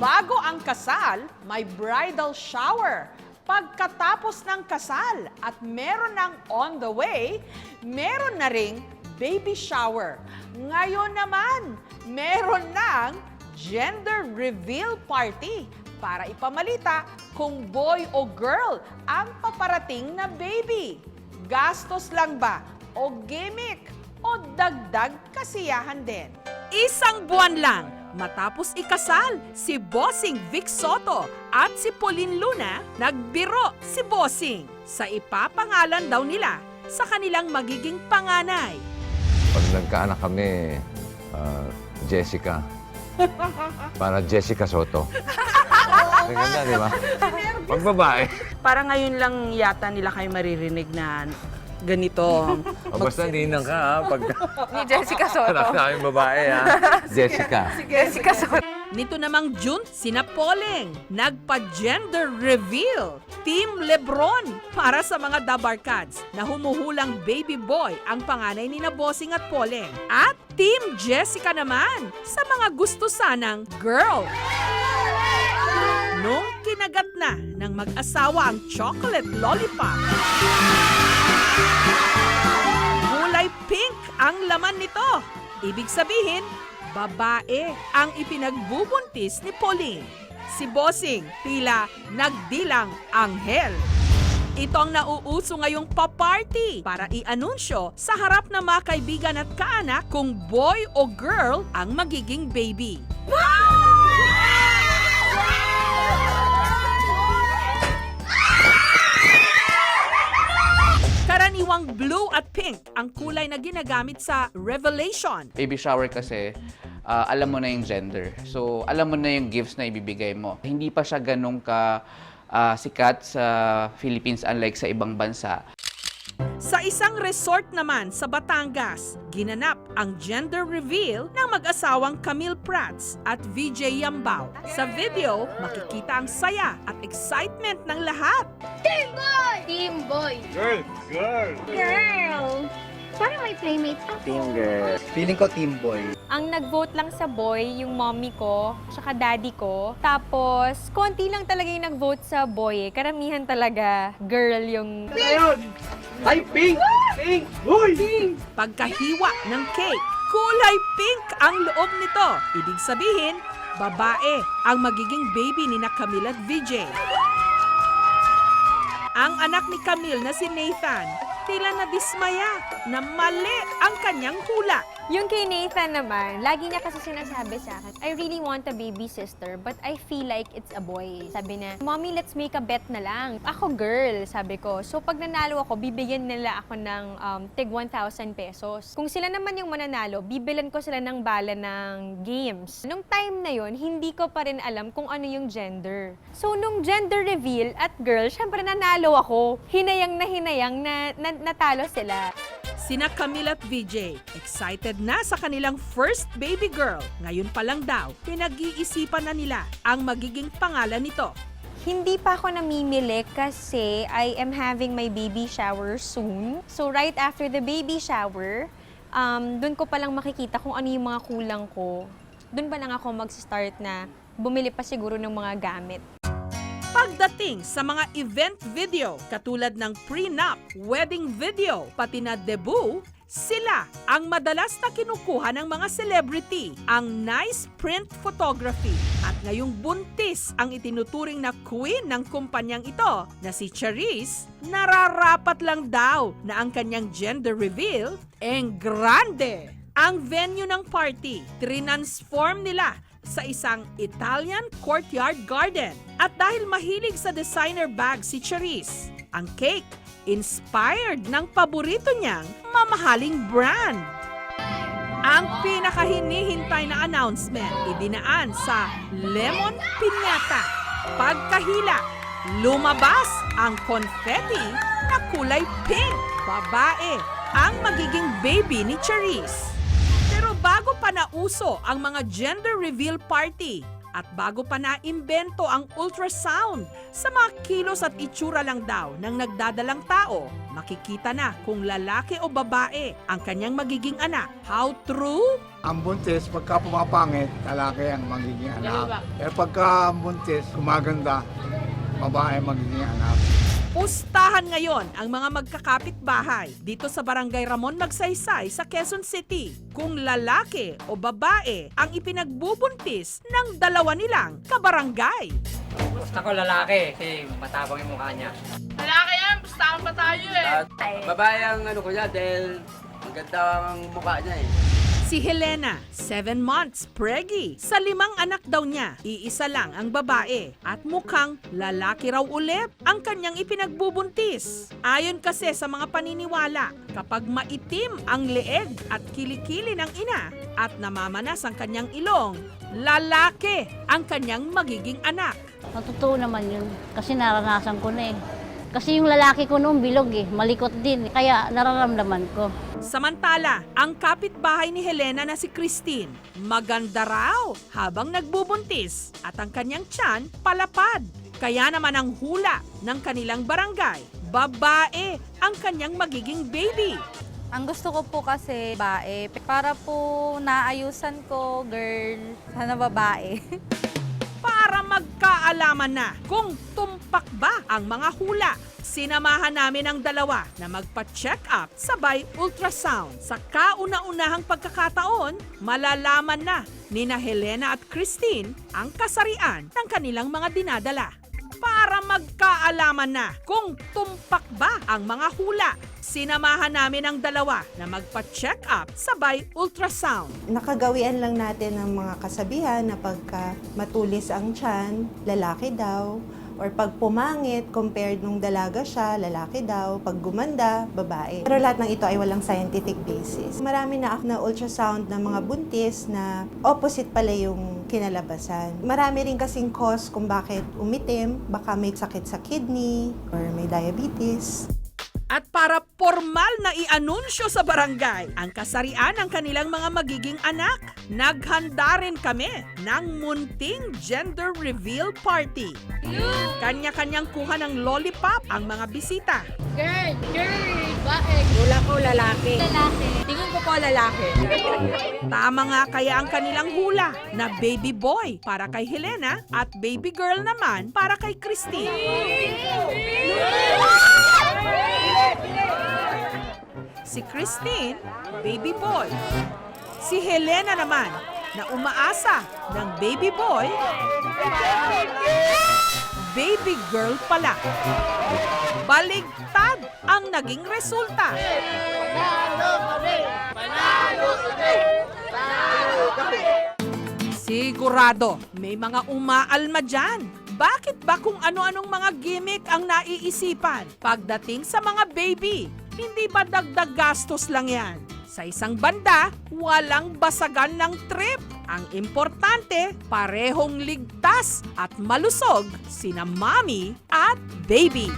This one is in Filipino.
Bago ang kasal, may bridal shower. Pagkatapos ng kasal at meron ng on the way, meron na ring baby shower. Ngayon naman, meron ng gender reveal party para ipamalita kung boy o girl ang paparating na baby. Gastos lang ba o gimmick o dagdag kasiyahan din? Isang buwan lang matapos ikasal si Bossing Vic Soto at si Pauline Luna, nagbiro si Bossing sa ipapangalan daw nila sa kanilang magiging panganay. Pag nagkaanak kami, ah, Jessica. Para Jessica Soto. Ang ganda, di ba? Pag babae. Para ngayon lang yata nila kayo maririnig na ganito. O basta ninang ka, ha? Pag Ni Jessica Soto. anak namin babae, ha? Jessica. Jessica Soto. Nito namang June, sina Poleng, nagpa-gender reveal. Team Lebron para sa mga Dabarkads na humuhulang baby boy ang panganay ni na Bossing at Poleng. At Team Jessica naman sa mga gusto sanang girl. Nung kinagat na ng mag-asawa ang chocolate lollipop. Kulay pink ang laman nito. Ibig sabihin, babae ang ipinagbubuntis ni Pauline. Si Bossing tila nagdilang anghel. Ito ang nauuso ngayong pa-party para i-anunsyo sa harap ng mga kaibigan at kaanak kung boy o girl ang magiging baby. Karaniwang blue at pink ang kulay na ginagamit sa Revelation. baby shower kasi, ah, alam mo na yung gender. So, alam mo na yung gifts na ibibigay mo. Hindi pa siya ganun ka ah, sikat sa Philippines unlike sa ibang bansa. Sa isang resort naman sa Batangas, ginanap ang gender reveal ng mag-asawang Camille Prats at VJ Yambao. Sa video, makikita ang saya at excitement ng lahat. Team boy. Girl. Girl. Girl. Parang may playmate ako. Team girl. Feeling ko team boy. Ang nag-vote lang sa boy, yung mommy ko, tsaka daddy ko. Tapos, konti lang talaga yung nag-vote sa boy eh. Karamihan talaga, girl yung... Ay, pink! Pink! Boy! Pink! Pagkahiwa ng cake, kulay pink ang loob nito. Ibig sabihin, babae ang magiging baby ni na Camille at VJ. Ang anak ni Camille na si Nathan, tila na dismaya na mali ang kanyang hula. Yung kay Nathan naman, lagi niya kasi sinasabi sa akin, I really want a baby sister, but I feel like it's a boy. Sabi na, Mommy, let's make a bet na lang. Ako girl, sabi ko. So pag nanalo ako, bibigyan nila ako ng um, tig 1,000 pesos. Kung sila naman yung mananalo, bibilan ko sila ng bala ng games. Nung time na yon hindi ko pa rin alam kung ano yung gender. So nung gender reveal at girl, syempre nanalo ako. Hinayang na hinayang na, na natalo sila. Sina Camille at VJ, excited na sa kanilang first baby girl. Ngayon pa lang daw, pinag-iisipan na nila ang magiging pangalan nito. Hindi pa ako namimili kasi I am having my baby shower soon. So right after the baby shower, um, doon ko palang makikita kung ano yung mga kulang ko. Doon pa lang ako mag-start na bumili pa siguro ng mga gamit. Pagdating sa mga event video katulad ng prenup, wedding video, pati na debut, sila ang madalas na kinukuha ng mga celebrity, ang nice print photography. At ngayong buntis ang itinuturing na queen ng kumpanyang ito na si Charisse, nararapat lang daw na ang kanyang gender reveal en grande. Ang venue ng party, trinansform nila sa isang Italian courtyard garden. At dahil mahilig sa designer bag si Charisse, ang cake inspired ng paborito niyang mamahaling brand. Ang pinakahinihintay na announcement idinaan sa Lemon Piñata. Pagkahila, lumabas ang confetti na kulay pink. Babae ang magiging baby ni Charisse. Pero bago pa nauso ang mga gender reveal party, At bago pa naimbento ang ultrasound, sa mga kilos at itsura lang daw ng nagdadalang tao, makikita na kung lalaki o babae ang kanyang magiging anak. How true? Ang buntis, pagka pumapangit, lalaki ang magiging anak. Pero pagka ang buntis, gumaganda, babae magiging anak. Pustahan ngayon ang mga magkakapit bahay dito sa Barangay Ramon Magsaysay sa Quezon City kung lalaki o babae ang ipinagbubuntis ng dalawa nilang kabarangay. Gusto ko lalaki kasi matapang yung mukha niya. Lalaki yan, bustahan pa tayo eh. Babae ang ano ko niya dahil maganda ang mukha niya eh. Si Helena, 7 months, preggy. Sa limang anak daw niya, iisa lang ang babae at mukhang lalaki raw ulit ang kanyang ipinagbubuntis. Ayon kasi sa mga paniniwala, kapag maitim ang leeg at kilikili ng ina at namamanas ang kanyang ilong, lalaki ang kanyang magiging anak. Totoo naman yun. Kasi naranasan ko na eh. Kasi yung lalaki ko noon bilog eh, malikot din. Kaya nararamdaman ko. Samantala, ang kapitbahay ni Helena na si Christine, maganda raw habang nagbubuntis at ang kanyang tiyan palapad. Kaya naman ang hula ng kanilang barangay, babae ang kanyang magiging baby. Ang gusto ko po kasi bae. Para po naayusan ko, girl, sana babae. Para magkaalaman na kung tumpak ba ang mga hula. Sinamahan namin ang dalawa na magpa-check up sabay ultrasound. Sa kauna-unahang pagkakataon, malalaman na ni na Helena at Christine ang kasarian ng kanilang mga dinadala. Para magkaalaman na kung tumpak ba ang mga hula, sinamahan namin ang dalawa na magpa-check up sabay ultrasound. Nakagawian lang natin ng mga kasabihan na pagka matulis ang tiyan, lalaki daw. Or pag pumangit, compared nung dalaga siya, lalaki daw. Pag gumanda, babae. Pero lahat ng ito ay walang scientific basis. Marami na na ultrasound ng mga buntis na opposite pala yung kinalabasan. Marami rin kasing cause kung bakit umitim. Baka may sakit sa kidney or may diabetes. At para formal na i-anunsyo sa barangay ang kasarian ng kanilang mga magiging anak, naghanda rin kami ng munting gender reveal party. Kanya-kanyang kuha ng lollipop ang mga bisita. Girl, girl, bae. Wala ko lalaki. Tingin ko po lalaki. Tama nga kaya ang kanilang hula na baby boy para kay Helena at baby girl naman para kay Christine. Si Christine, baby boy. Si Helena naman, na umaasa ng baby boy, baby girl pala. Baligtad ang naging resulta. Sigurado, may mga umaalma dyan. Bakit ba kung ano-anong mga gimmick ang naiisipan pagdating sa mga baby? Hindi ba dagdag gastos lang yan? Sa isang banda, walang basagan ng trip. Ang importante, parehong ligtas at malusog sina mommy at baby.